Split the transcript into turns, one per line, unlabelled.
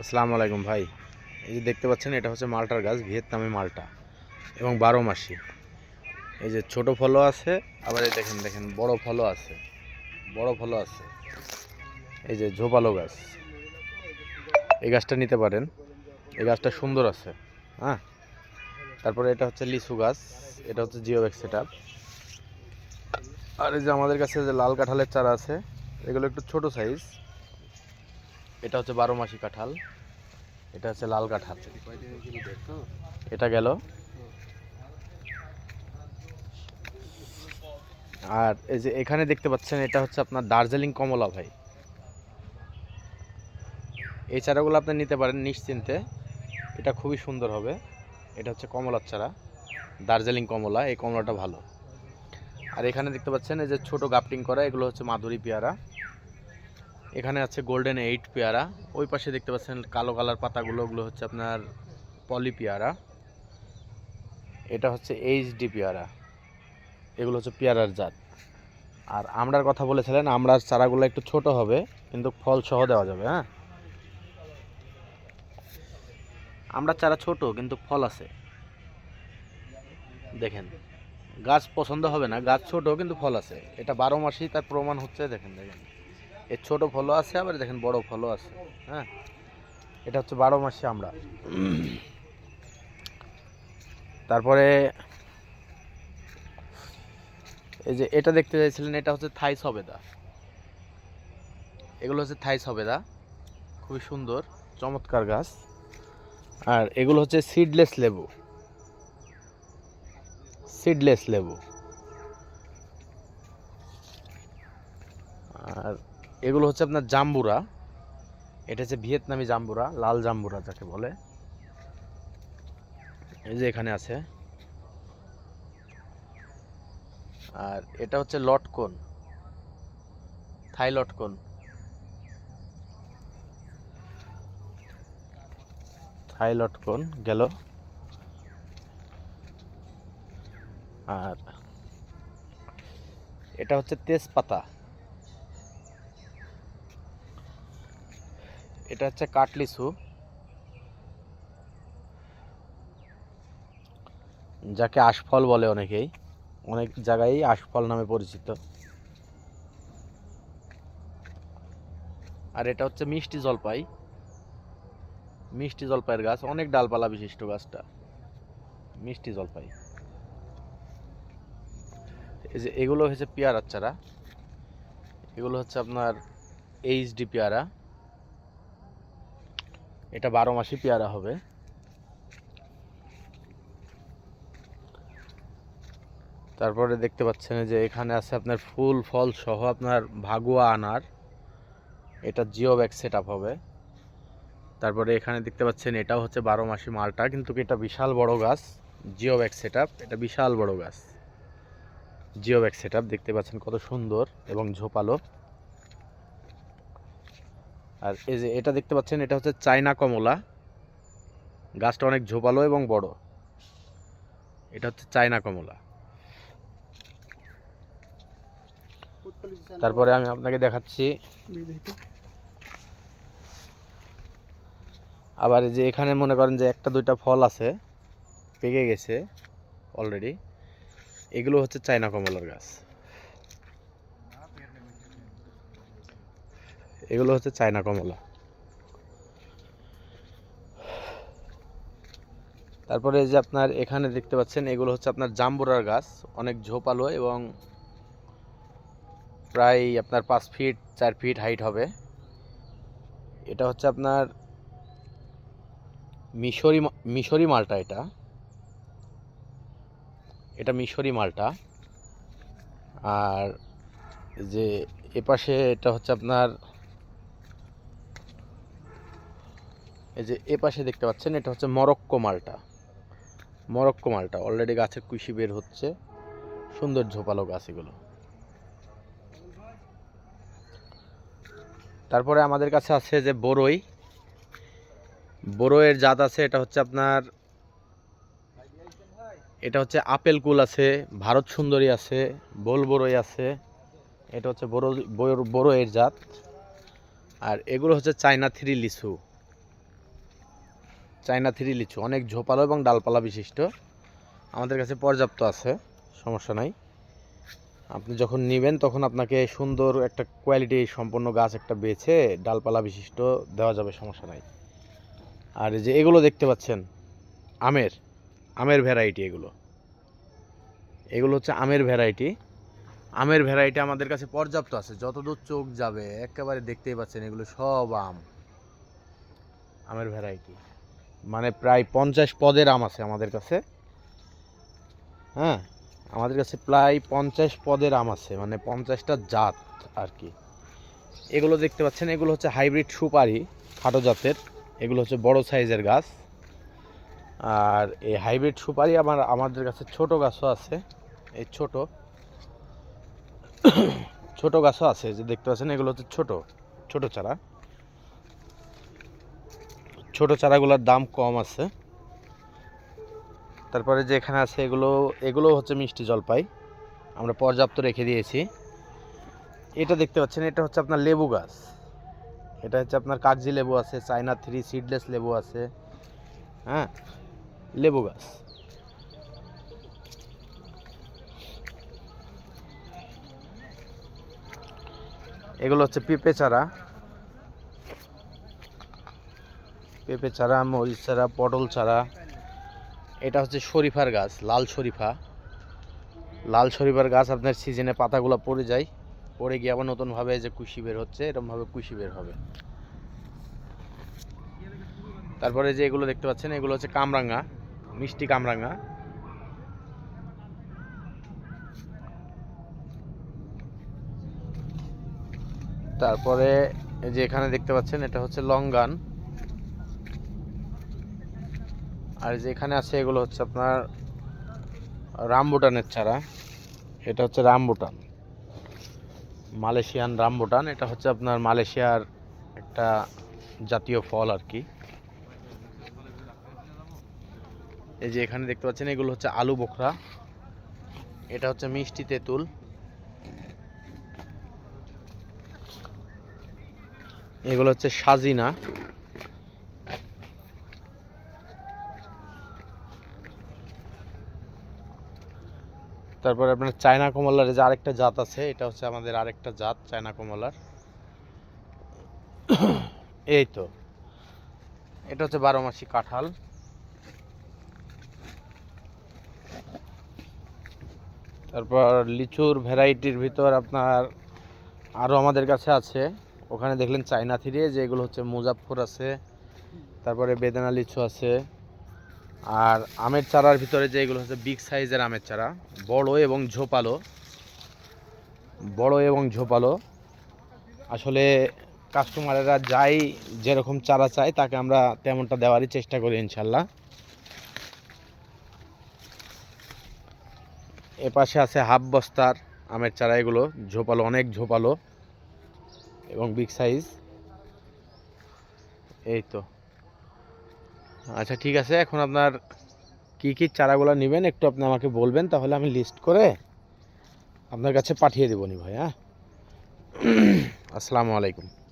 আসসালামু আলাইকুম ভাই। এই যে দেখতে পাচ্ছেন, এটা হচ্ছে মালটার গাছ, ভিয়েতনামি মালটা এবং বারো মাসি। এই যে ছোট ফলও আছে, আবার এই দেখেন দেখেন, বড় ফলও আছে, বড় ফলও আছে। এই যে ঝোপালো গাছ। এই গাছটা নিতে পারেন। এই গাছটা সুন্দর আছে হ্যাঁ? তারপরে এটা হচ্ছে লিচু গাছ, এটা হচ্ছে জিও ব্যাগ সেট আর এই যে আমাদের কাছে যে লাল কাঁঠালের চারা আছে, এগুলো একটু ছোট সাইজ। এটা হচ্ছে বারো মাসি কাঁঠাল। এটা হচ্ছে লাল কাঁঠাল। এটা গেল। আর এই যে এখানে দেখতে পাচ্ছেন, এটা হচ্ছে আপনার দার্জিলিং কমলা ভাই। এই চারাগুলো আপনি নিতে পারেন নিশ্চিন্তে। এটা খুবই সুন্দর হবে। এটা হচ্ছে কমলার চারা, দার্জিলিং কমলা। এই কমলাটা ভালো। আর এখানে দেখতে পাচ্ছেন, এই যে ছোট গাপটিং করা, এগুলো হচ্ছে মাধুরী পেয়ারা। এখানে আছে গোল্ডেন এইট পেয়ারা। ওই পাশে দেখতে পাচ্ছেন কালো কালার পাতাগুলো, ওগুলো হচ্ছে আপনার পলি পেয়ারা। এটা হচ্ছে এইচডি পেয়ারা। এগুলো হচ্ছে পেয়ারার জাত। আর আমড়ার কথা বলেছিলেন আমড়ার চারাগুলো একটু ছোট হবে, কিন্তু ফল সহ দেওয়া যাবে হ্যাঁ? আমড়ার চারা ছোট, কিন্তু ফল আছে। দেখেন, গাছ পছন্দ হবে না, গাছ ছোট, কিন্তু ফল আছে। এটা বারো মাসেই তার প্রমাণ হচ্ছে, দেখেন দেখেন। এর ছোট ফলও আছে, আবার দেখেন বড় ফলও আছে হ্যাঁ? এটা হচ্ছে বারো মাসে আমরা। তারপরে এই যে এটা দেখতে চাইছিলেন, এটা হচ্ছে থাই সবেদা এগুলো হচ্ছে থাই সবেদা খুবই সুন্দর, চমৎকার গাছ। আর এগুলো হচ্ছে সিডলেস লেবু। সিডলেস লেবু। এগুলো হচ্ছে আপনার জাম্বুরা। এটা হচ্ছে ভিয়েতনামি জাম্বুরা, লাল জাম্বুরা যাকে বলে। এই যে এখানে আছে। আর এটা হচ্ছে লটকন, থাই লটকন। থাই লটকন গেল। আর এটা হচ্ছে তেজপাতা। এটা হচ্ছে কাটলিসু যাকে আশফল বলে অনেকেই। অনেক জায়গায় আশফল নামে পরিচিত। আর এটা হচ্ছে মিষ্টি জলপাই। মিষ্টি জলপাইয়ের গাছ, অনেক ডালপালা বিশিষ্ট গাছটা। মিষ্টি জলপাই। এই যে এগুলো হচ্ছে পেয়ারার চারা। এগুলো হচ্ছে আপনার এইচডি পেয়ারা। এটা বারো মাসই পেয়ারা হবে। তারপরে দেখতে পাচ্ছেন যে এখানে আছে আপনার ফুল, ফল সহ আপনার ভাগুয়া আনার। এটা জিও ব্যাগ সেট হবে। তারপরে এখানে দেখতে পাচ্ছেন এটাও হচ্ছে বারো মাসি মালটা, কিন্তু এটা বিশাল বড় গাছ জিও ব্যাগ সেট এটা বিশাল বড় গাছ। জিও ব্যাগ সেট দেখতে পাচ্ছেন কত সুন্দর এবং ঝোপালো। আর এই যে এটা দেখতে পাচ্ছেন, এটা হচ্ছে চায়না কমলা। গাছটা অনেক ঝোপালো এবং বড়। এটা হচ্ছে চায়না কমলা। তারপরে আমি আপনাকে দেখাচ্ছি। আবার যে এখানে মনে করেন যে একটা, দুইটা ফল আছে, পেকে গেছে অলরেডি। এগুলো হচ্ছে চায়না কমলার গাছ। এগুলো হচ্ছে চায়না কমলা। তারপরে যে আপনার এখানে দেখতে পাচ্ছেন, এগুলো হচ্ছে আপনার জাম্বুরার গাছ, অনেক ঝোপালো এবং প্রায় আপনার পাঁচ ফিট, চার ফিট হাইট হবে। এটা হচ্ছে আপনার মিশরি মিশরি মালটা এটা। এটা মিশরি মালটা। আর যে এপাশে এটা হচ্ছে আপনার এই যে এপাশে দেখতে পাচ্ছেন, এটা হচ্ছে মরক্কো মালটা। মরক্কো মালটা অলরেডি গাছের কুশি বের হচ্ছে। সুন্দর ঝোপালো গাছ এগুলো। তারপরে আমাদের কাছে আছে যে বড়ই বড়ইয়ের জাত আছে, এটা হচ্ছে আপনার, এটা হচ্ছে আপেল কুল আছে, ভারত সুন্দরী আছে, বোল বড়ই আছে। এটা হচ্ছে বড় বড়ইয়ের জাত। আর এগুলো হচ্ছে চায়না থ্রি লিচু। চাইনা থ্রি লিচু, অনেক ঝোপালো এবং ডালপালা বিশিষ্ট। আমাদের কাছে পর্যাপ্ত আছে, সমস্যা নাই। আপনি যখন নেবেন, তখন আপনাকে সুন্দর একটা কোয়ালিটি সম্পন্ন গাছ একটা বেছে ডালপালা বিশিষ্ট দেওয়া যাবে, সমস্যা নাই। আর যে এগুলো দেখতে পাচ্ছেন, আমের আমের ভ্যারাইটি এগুলো। এগুলো হচ্ছে আমের ভ্যারাইটি আমের ভ্যারাইটি আমাদের কাছে পর্যাপ্ত আছে, যতদূর চোখ যাবে, একেবারে দেখতেই পাচ্ছেন এগুলো সব আম। আমের ভ্যারাইটি মানে প্রায় পঞ্চাশ পদের আম আছে আমাদের কাছে। হ্যাঁ আমাদের কাছে প্রায় পঞ্চাশ পদের আম আছে মানে পঞ্চাশটা জাত আর কি। এগুলো দেখতে পাচ্ছেন, এগুলো হচ্ছে হাইব্রিড সুপারি, খাটো জাতের। এগুলো হচ্ছে বড় সাইজের গাছ। আর এই হাইব্রিড সুপারি আমার, আমাদের কাছে ছোট গাছও আছে। এই ছোট ছোট গাছও আছে যে দেখতে পাচ্ছেন, এগুলো হচ্ছে ছোট ছোট চারা। ছোট চারাগুলোর দাম কম আছে। তারপরে যে এখানে আছে এগুলো এগুলো হচ্ছে মিষ্টি জলপাই। আমরা পর্যাপ্ত রেখে দিয়েছি। এটা দেখতে পাচ্ছেন, এটা হচ্ছে আপনার লেবু গাছ। এটা হচ্ছে আপনার কাগজি লেবু আছে, চায়না থ্রি সিডলেস লেবু আছে হ্যাঁ লেবু গাছ। এগুলো হচ্ছে পেঁপে চারা। পেঁপে চারা মরিচ চারা পটল চারা এটা হচ্ছে শরীফার গাছ, লাল শরীফা। লাল শরীফার গাছ আপনার সিজনে পাতাগুলো পড়ে যায়। পড়ে গিয়ে আবার নতুনভাবে যে কুশি বের হচ্ছে, এরকমভাবে কুশি বের হবে। তারপরে যে এগুলো দেখতে পাচ্ছেন, এগুলো হচ্ছে কামরাঙ্গা, মিষ্টি কামরাঙ্গা। তারপরে যে এখানে দেখতে পাচ্ছেন, এটা হচ্ছে লঙ্গান। আর যেখানে আছে এগুলো হচ্ছে আপনার রামবুটানের চারা। এটা হচ্ছে রামবুটান। Malaysian rambutan. এটা হচ্ছে আপনার মালয়েশিয়ার একটা জাতীয় ফল আর কি। এই যে এখানে দেখতে পাচ্ছেন, এগুলো হচ্ছে আলু বোখরা। এটা হচ্ছে মিষ্টি তেঁতুল। এগুলো হচ্ছে সাজিনা। তারপরে আপনার চায়না কমলার যে আরেকটা জাত আছে, এটা হচ্ছে আমাদের আরেকটা জাত, চায়না কমলার। এই তো। এটা হচ্ছে বারো মাসি কাঁঠাল। তারপর লিচুর ভ্যারাইটির ভিতর আপনার আরও আমাদের কাছে আছে। ওখানে দেখলেন চায়না থ্রি যে এগুলো হচ্ছে মুজাফর আছে। তারপরে বেদানা লিচু আছে। আর আমের চারার ভিতরে যে এগুলো হচ্ছে বিগ সাইজের আমের চারা, বড় এবং ঝোপালো, বড় এবং ঝোপালো। আসলে কাস্টমারেরা যাই যেরকম চারা চায়, তাকে আমরা তেমনটা দেওয়ারই চেষ্টা করি ইনশাল্লাহ। এ পাশে আছে হাফ বস্তার আমের চারা এগুলো, ঝোপালো, অনেক ঝোপালো এবং বিগ সাইজ এই তো। আচ্ছা ঠিক আছে। এখন আপনার কি কি চারাগুলো নেবেন একটু আপনি আমাকে বলবেন, তাহলে আমি লিস্ট করে আপনার কাছে পাঠিয়ে দেবো নি ভাই হ্যাঁ? আসসালামু আলাইকুম।